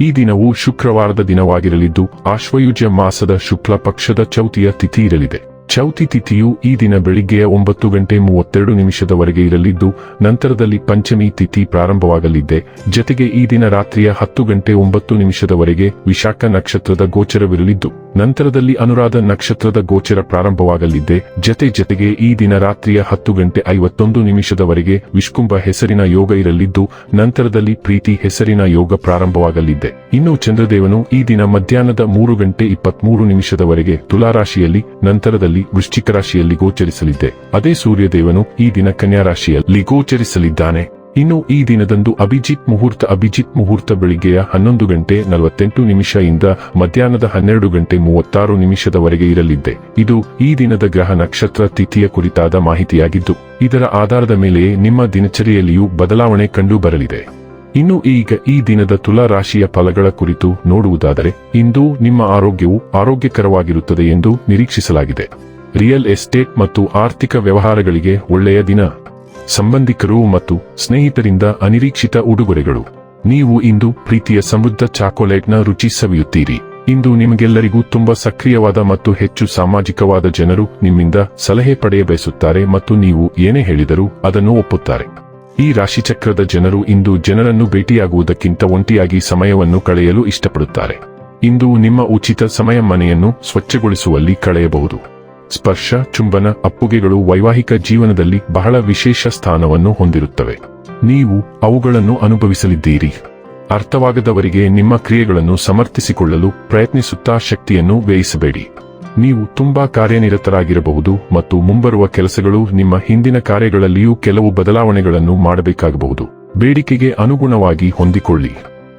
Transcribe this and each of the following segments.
ಈ ದಿನವು ಶುಕ್ರವಾರದ ದಿನವಾಗಿರಲಿದ್ದು ಆಶ್ವಯುಜ ಮಾಸದ ಶುಕ್ಲ ಪಕ್ಷದ ಚೌತಿಯ ತಿಥಿ ಇರಲಿದೆ. ಚೌತಿ ತಿಥಿಯು ಈ ದಿನ ಬೆಳಿಗ್ಗೆಯ ಒಂಬತ್ತು ಗಂಟೆ ಮೂವತ್ತೆರಡು ನಿಮಿಷದವರೆಗೆ ಇರಲಿದ್ದು, ನಂತರದಲ್ಲಿ ಪಂಚಮಿ ತಿಥಿ ಪ್ರಾರಂಭವಾಗಲಿದೆ. ಜತೆಗೆ ಈ ದಿನ ರಾತ್ರಿಯ ಹತ್ತು ಗಂಟೆ ಒಂಬತ್ತು ನಿಮಿಷದವರೆಗೆ ವಿಶಾಖ ನಕ್ಷತ್ರದ ಗೋಚರವಿರಲಿದ್ದು, ನಂತರದಲ್ಲಿ ಅನುರಾಧ ನಕ್ಷತ್ರದ ಗೋಚರ ಪ್ರಾರಂಭವಾಗಲಿದೆ. ಜತೆ ಜತೆಗೆ ಈ ದಿನ ರಾತ್ರಿಯ ಹತ್ತು ಗಂಟೆ ಐವತ್ತೊಂದು ನಿಮಿಷದವರೆಗೆ ವಿಷ್ಕುಂಭ ಹೆಸರಿನ ಯೋಗ ಇರಲಿದ್ದು, ನಂತರದಲ್ಲಿ ಪ್ರೀತಿ ಹೆಸರಿನ ಯೋಗ ಪ್ರಾರಂಭವಾಗಲಿದೆ. ಇನ್ನು ಚಂದ್ರದೇವನು ಈ ದಿನ ಮಧ್ಯಾಹ್ನದ ಮೂರು ಗಂಟೆ ಇಪ್ಪತ್ಮೂರು ನಿಮಿಷದವರೆಗೆ ತುಲಾರಾಶಿಯಲ್ಲಿ, ನಂತರದಲ್ಲಿ ವೃಶ್ಚಿಕ ರಾಶಿಯಲ್ಲಿ ಗೋಚರಿಸಲಿದ್ದೆ. ಅದೇ ಸೂರ್ಯದೇವನು ಈ ದಿನ ಕನ್ಯಾ ರಾಶಿಯಲ್ಲಿ ಗೋಚರಿಸಲಿದ್ದಾನೆ. ಇನ್ನು ಈ ದಿನದಂದು ಅಭಿಜಿತ್ ಮುಹೂರ್ತ ಅಭಿಜಿತ್ ಮುಹೂರ್ತ ಬೆಳಿಗ್ಗೆಯ ಹನ್ನೊಂದು ಗಂಟೆ ನಲವತ್ತೆಂಟು ನಿಮಿಷ ಇಂದ ಮಧ್ಯಾಹ್ನದ ಹನ್ನೆರಡು ಗಂಟೆ ಮೂವತ್ತಾರು ನಿಮಿಷದವರೆಗೆ ಇರಲಿದ್ದೆ. ಇದು ಈ ದಿನದ ಗ್ರಹ ನಕ್ಷತ್ರ ತಿಥಿಯ ಕುರಿತಾದ ಮಾಹಿತಿಯಾಗಿದ್ದು, ಇದರ ಆಧಾರದ ಮೇಲೆಯೇ ನಿಮ್ಮ ದಿನಚರಿಯಲ್ಲಿಯೂ ಬದಲಾವಣೆ ಕಂಡು ಬರಲಿದೆ ಇನ್ನು ಈಗ ಈ ದಿನದ ತುಲಾ ರಾಶಿಯ ಫಲಗಳ ಕುರಿತು ನೋಡುವುದಾದರೆ, ಇಂದು ನಿಮ್ಮ ಆರೋಗ್ಯವು ಆರೋಗ್ಯಕರವಾಗಿರುತ್ತದೆ ಎಂದು ನಿರೀಕ್ಷಿಸಲಾಗಿದೆ. ರಿಯಲ್ ಎಸ್ಟೇಟ್ ಮತ್ತು ಆರ್ಥಿಕ ವ್ಯವಹಾರಗಳಿಗೆ ಒಳ್ಳೆಯ ದಿನ. ಸಂಬಂಧಿಕರು ಮತ್ತು ಸ್ನೇಹಿತರಿಂದ ಅನಿರೀಕ್ಷಿತ ಉಡುಗೊರೆಗಳು. ನೀವು ಇಂದು ಪ್ರೀತಿಯ ಸಮೃದ್ಧ ಚಾಕೊಲೇಟ್ನ ರುಚಿ ಸವಿಯುತ್ತೀರಿ. ಇಂದು ನಿಮಗೆಲ್ಲರಿಗೂ ತುಂಬಾ ಸಕ್ರಿಯವಾದ ಮತ್ತು ಹೆಚ್ಚು ಸಾಮಾಜಿಕವಾದ ಜನರು ನಿಮ್ಮಿಂದ ಸಲಹೆ ಪಡೆಯಬಯಸುತ್ತಾರೆ ಮತ್ತು ನೀವು ಏನೇ ಹೇಳಿದರೂ ಅದನ್ನು ಒಪ್ಪುತ್ತಾರೆ. ಈ ರಾಶಿಚಕ್ರದ ಜನರು ಇಂದು ಜನರನ್ನು ಭೇಟಿಯಾಗುವುದಕ್ಕಿಂತ ಒಂಟಿಯಾಗಿ ಸಮಯವನ್ನು ಕಳೆಯಲು ಇಷ್ಟಪಡುತ್ತಾರೆ. ಇಂದು ನಿಮ್ಮ ಉಚಿತ ಸಮಯ ಮನೆಯನ್ನು ಸ್ವಚ್ಛಗೊಳಿಸುವಲ್ಲಿ ಕಳೆಯಬಹುದು. ಸ್ಪರ್ಶ, ಚುಂಬನ, ಅಪ್ಪುಗೆಗಳು ವೈವಾಹಿಕ ಜೀವನದಲ್ಲಿ ಬಹಳ ವಿಶೇಷ ಸ್ಥಾನವನ್ನು ಹೊಂದಿರುತ್ತವೆ. ನೀವು ಅವುಗಳನ್ನು ಅನುಭವಿಸಲಿದ್ದೀರಿ. ಅರ್ಥವಾಗದವರಿಗೆ ನಿಮ್ಮ ಕ್ರಿಯೆಗಳನ್ನು ಸಮರ್ಥಿಸಿಕೊಳ್ಳಲು ಪ್ರಯತ್ನಿಸುತ್ತಾ ಶಕ್ತಿಯನ್ನು ವ್ಯಯಿಸಬೇಡಿ. ನೀವು ತುಂಬಾ ಕಾರ್ಯನಿರತರಾಗಿರಬಹುದು ಮತ್ತು ಮುಂಬರುವ ಕೆಲಸಗಳು ನಿಮ್ಮ ಹಿಂದಿನ ಕಾರ್ಯಗಳಲ್ಲಿಯೂ ಕೆಲವು ಬದಲಾವಣೆಗಳನ್ನು ಮಾಡಬೇಕಾಗಬಹುದು. ಬೇಡಿಕೆಗೆ ಅನುಗುಣವಾಗಿ ಹೊಂದಿಕೊಳ್ಳಿ.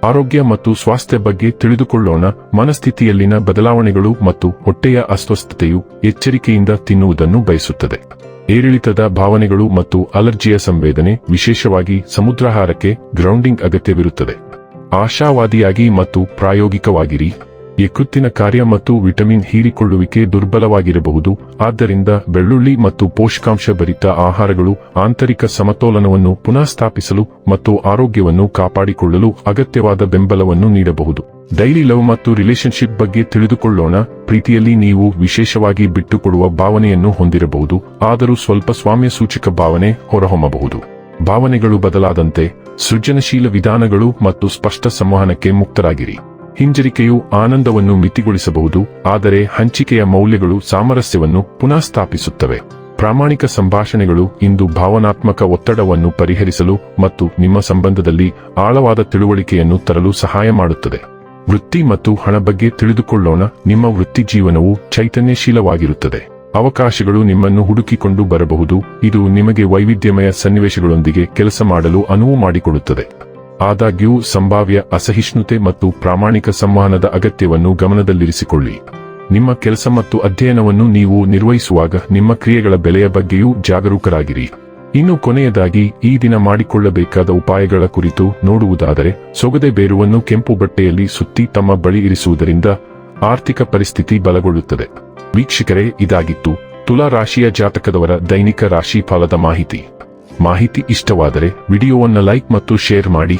ಆರೋಗ್ಯ ಮತ್ತು ಸ್ವಾಸ್ಥ್ಯ ಬಗ್ಗೆ ತಿಳಿದುಕೊಳ್ಳೋಣ. ಮನಸ್ಥಿತಿಯಲ್ಲಿನ ಬದಲಾವಣೆಗಳು ಮತ್ತು ಹೊಟ್ಟೆಯ ಅಸ್ವಸ್ಥತೆಯು ಎಚ್ಚರಿಕೆಯಿಂದ ತಿನ್ನುವುದನ್ನು ಬಯಸುತ್ತದೆ. ಏರಿಳಿತದ ಭಾವನೆಗಳು ಮತ್ತು ಅಲರ್ಜಿಯ ಸಂವೇದನೆ ವಿಶೇಷವಾಗಿ ಸಮುದ್ರಾಹಾರಕ್ಕೆ ಗ್ರೌಂಡಿಂಗ್ ಅಗತ್ಯವಿರುತ್ತದೆ. ಆಶಾವಾದಿಯಾಗಿ ಮತ್ತು ಪ್ರಾಯೋಗಿಕವಾಗಿರಿ. ಯಕೃತ್ತಿನ ಕಾರ್ಯ ಮತ್ತು ವಿಟಮಿನ್ ಹೀರಿಕೊಳ್ಳುವಿಕೆ ದುರ್ಬಲವಾಗಿರಬಹುದು. ಆದ್ದರಿಂದ ಬೆಳ್ಳುಳ್ಳಿ ಮತ್ತು ಪೋಷಕಾಂಶ ಭರಿತ ಆಹಾರಗಳು ಆಂತರಿಕ ಸಮತೋಲನವನ್ನು ಪುನಃಸ್ಥಾಪಿಸಲು ಮತ್ತು ಆರೋಗ್ಯವನ್ನು ಕಾಪಾಡಿಕೊಳ್ಳಲು ಅಗತ್ಯವಾದ ಬೆಂಬಲವನ್ನು ನೀಡಬಹುದು. ಡೈಲಿ ಲವ್ ಮತ್ತು ರಿಲೇಶನ್ಶಿಪ್ ಬಗ್ಗೆ ತಿಳಿದುಕೊಳ್ಳೋಣ. ಪ್ರೀತಿಯಲ್ಲಿ ನೀವು ವಿಶೇಷವಾಗಿ ಬಿಟ್ಟುಕೊಡುವ ಭಾವನೆಯನ್ನು ಹೊಂದಿರಬಹುದು. ಆದರೂ ಸ್ವಲ್ಪ ಸ್ವಾಮ್ಯ ಸೂಚಕ ಭಾವನೆ ಹೊರಹೊಮ್ಮಬಹುದು. ಭಾವನೆಗಳು ಬದಲಾದಂತೆ ಸೃಜನಶೀಲ ವಿಧಾನಗಳು ಮತ್ತು ಸ್ಪಷ್ಟ ಸಂವಹನಕ್ಕೆ ಮುಕ್ತರಾಗಿರಿ. ಹಿಂಜರಿಕೆಯು ಆನಂದವನ್ನು ಮಿತಿಗೊಳಿಸಬಹುದು, ಆದರೆ ಹಂಚಿಕೆಯ ಮೌಲ್ಯಗಳು ಸಾಮರಸ್ಯವನ್ನು ಪುನಃ ಸ್ಥಾಪಿಸುತ್ತವೆ ಪ್ರಾಮಾಣಿಕ ಸಂಭಾಷಣೆಗಳು ಇಂದು ಭಾವನಾತ್ಮಕ ಒತ್ತಡವನ್ನು ಪರಿಹರಿಸಲು ಮತ್ತು ನಿಮ್ಮ ಸಂಬಂಧದಲ್ಲಿ ಆಳವಾದ ತಿಳುವಳಿಕೆಯನ್ನು ತರಲು ಸಹಾಯ ಮಾಡುತ್ತದೆ. ವೃತ್ತಿ ಮತ್ತು ಹಣ ಬಗ್ಗೆ ತಿಳಿದುಕೊಳ್ಳೋಣ, ನಿಮ್ಮ ವೃತ್ತಿ ಜೀವನವು ಚೈತನ್ಯಶೀಲವಾಗಿರುತ್ತದೆ. ಅವಕಾಶಗಳು ನಿಮ್ಮನ್ನು ಹುಡುಕಿಕೊಂಡು ಬರಬಹುದು, ಇದು ನಿಮಗೆ ವೈವಿಧ್ಯಮಯ ಸನ್ನಿವೇಶಗಳೊಂದಿಗೆ ಕೆಲಸ ಮಾಡಲು ಅನುವು ಮಾಡಿಕೊಡುತ್ತದೆ. ಆದಾಗ್ಯೂ ಸಂಭಾವ್ಯ ಅಸಹಿಷ್ಣುತೆ ಮತ್ತು ಪ್ರಾಮಾಣಿಕ ಸಂವಹನದ ಅಗತ್ಯವನ್ನು ಗಮನದಲ್ಲಿರಿಸಿಕೊಳ್ಳಿ. ನಿಮ್ಮ ಕೆಲಸ ಮತ್ತು ಅಧ್ಯಯನವನ್ನು ನೀವು ನಿರ್ವಹಿಸುವಾಗ ನಿಮ್ಮ ಕ್ರಿಯೆಗಳ ಬೆಲೆಯ ಬಗ್ಗೆಯೂ ಜಾಗರೂಕರಾಗಿರಿ. ಇನ್ನು ಕೊನೆಯದಾಗಿ, ಈ ದಿನ ಮಾಡಿಕೊಳ್ಳಬೇಕಾದ ಉಪಾಯಗಳ ಕುರಿತು ನೋಡುವುದಾದರೆ, ಸೊಗದೆ ಬೇರುವನ್ನು ಕೆಂಪು ಬಟ್ಟೆಯಲ್ಲಿ ಸುತ್ತಿ ತಮ್ಮ ಬಳಿ ಇರಿಸುವುದರಿಂದ ಆರ್ಥಿಕ ಪರಿಸ್ಥಿತಿ ಬಲಗೊಳ್ಳುತ್ತದೆ. ವೀಕ್ಷಕರೇ, ಇದಾಗಿತ್ತು ತುಲಾ ರಾಶಿಯ ಜಾತಕದವರ ದೈನಿಕ ರಾಶಿ ಫಲದ ಮಾಹಿತಿ. ಮಾಹಿತಿ ಇಷ್ಟವಾದರೆ ವಿಡಿಯೋವನ್ನು ಲೈಕ್ ಮತ್ತು ಶೇರ್ ಮಾಡಿ.